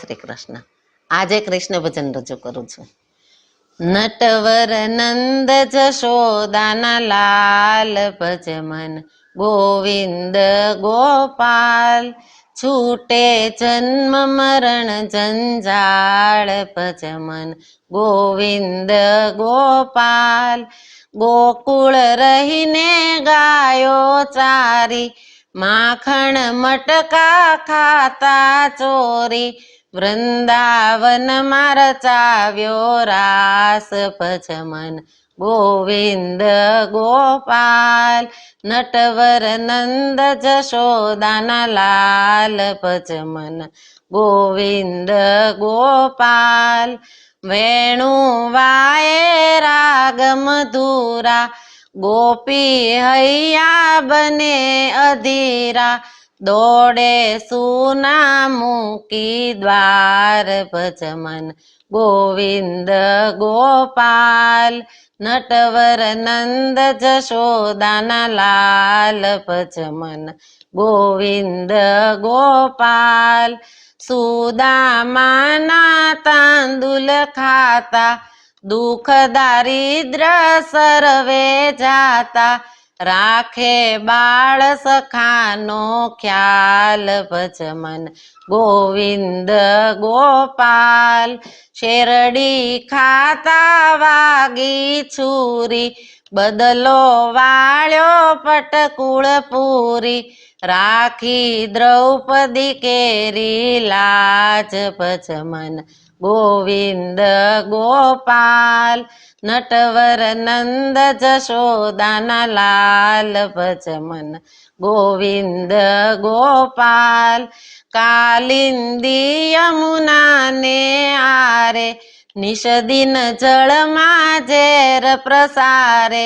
શ્રી કૃષ્ણ આજે કૃષ્ણ ભજન રજૂ કરું છું. નટવર નંદ જશોદાના લાલ ભજ મન ગોવિંદ ગોપાલ છૂટે જન્મ મરણ જંજાળ ભજ મન ગોવિંદ ગોપાલ. ગોકુળ રહીને ગાયો ચારી, માખણ મટકા ખાતા ચોરી વૃંદાવન માર ચાવ્યો રાસ ભજમન ગોવિંદ ગોપાલ, નટવર નંદ જશોદાના લાલ ભજમન ગોવિંદ ગોપાલ, વેણુ વાય રાગ મધુરા, ગોપી હૈયા બને અધીરા દોડે સુના મૂકી દ્વાર ભજમન ગોવિંદ ગોપાલ, નટવર નંદ જશોદાના લાલ ભજમન ગોવિંદ ગોપાલ, સુદામાના તાંદુલ ખાતા દુઃખ દારિદ્ર સર્વે જાતા રાખે બાળ સખાનો ખ્યાલ ભજમન ગોવિંદ ગોપાલ. શેરડી ખાતા વાગી છુરી બદલો વાળ્યો પટકુળ પૂરી. રાખી દ્રૌપદી કેરી, લાજ પચમન ગોવિંદ ગોપાલ, નટવર નંદ જશોદાના લાલ પચમન ગોવિંદ ગોપાલ, કાલિંદી યમુનાને આરે. નિષદિન જળમાં ઝેર પ્રસારે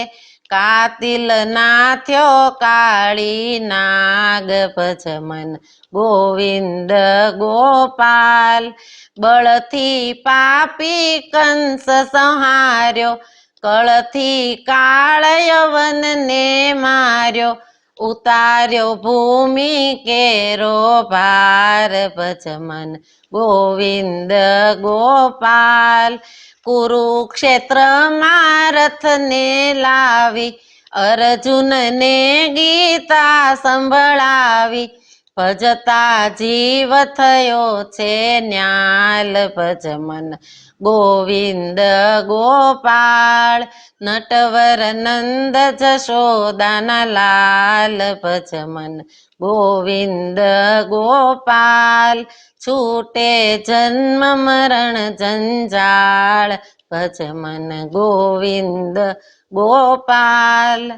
કાતિલ ના થયો કાળી નાગ ભજમન, ગોવિંદ ગોપાલ, બળથી પાપી કંસ સંહાર્યો, કળથી કાળ યવનને માર્યો ઉતાર્યો ભૂમિ કેરો ભાર ભજમન ગોવિંદ ગોપાલ. કુરુક્ષેત્રમાં રથને લાવી અર્જુનને ગીતા સંભળાવી ભજતા જીવ થયો છે ન્યાલ ભજમન. ગોવિંદ ગોપાળ, નટવર નંદ જશોદાના લાલ ભજમન. ગોવિંદ ગોપાલ છૂટે જન્મ મરણ જંજાળ ભજમન. ગોવિંદ ગોપાલ